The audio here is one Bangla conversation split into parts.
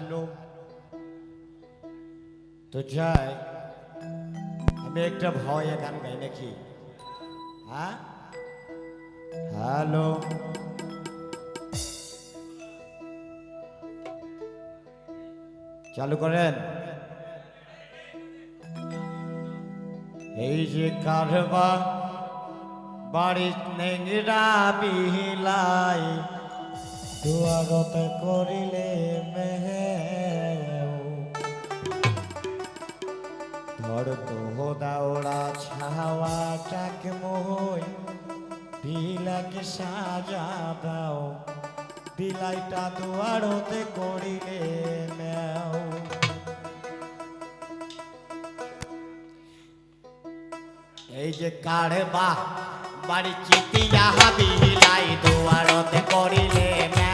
হ্যালো। তো যাই, আমি একটা ভয় গান গাই নাকি? হ্যাঁ? হ্যালো। চালু করেন। এই যে কারবা বাড়ির নেংরা বিলাই দুয়ারত করিলে মেহে ধর দোহদাওড়া ছাওয়া চাক মোহই বিলাকে সাজা দাও। বিলাইটা দুয়ারতে করিলে নেও এই যে কারে বা বাড়ি চিতিয়া বিলাই দুয়ারতে করিলে নেও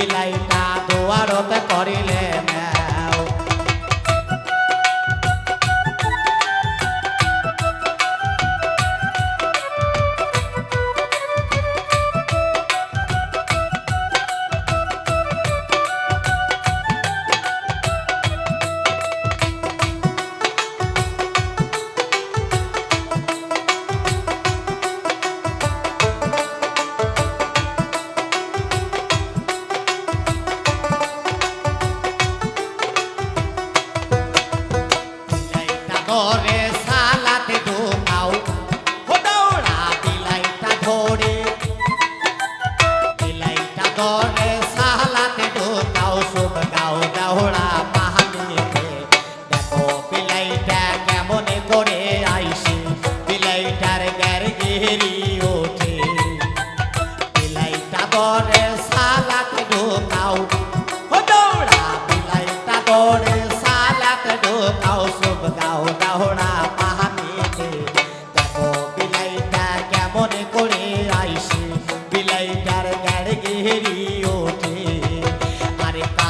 বিলাইটা দোয়ারতে করিলে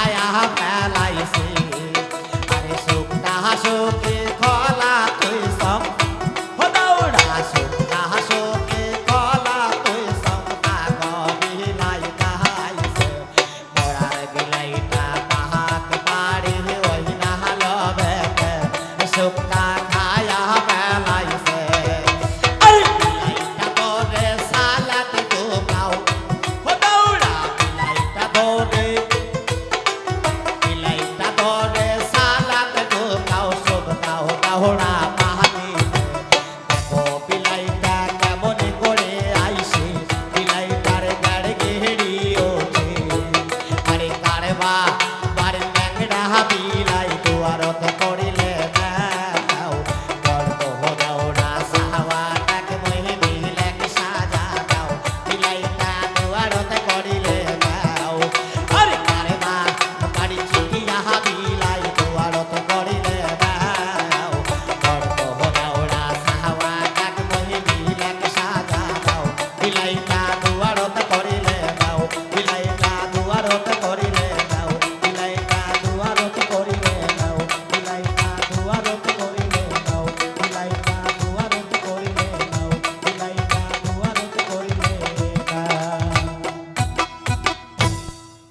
ছায়া ফেলাইছে হ্যাঁ,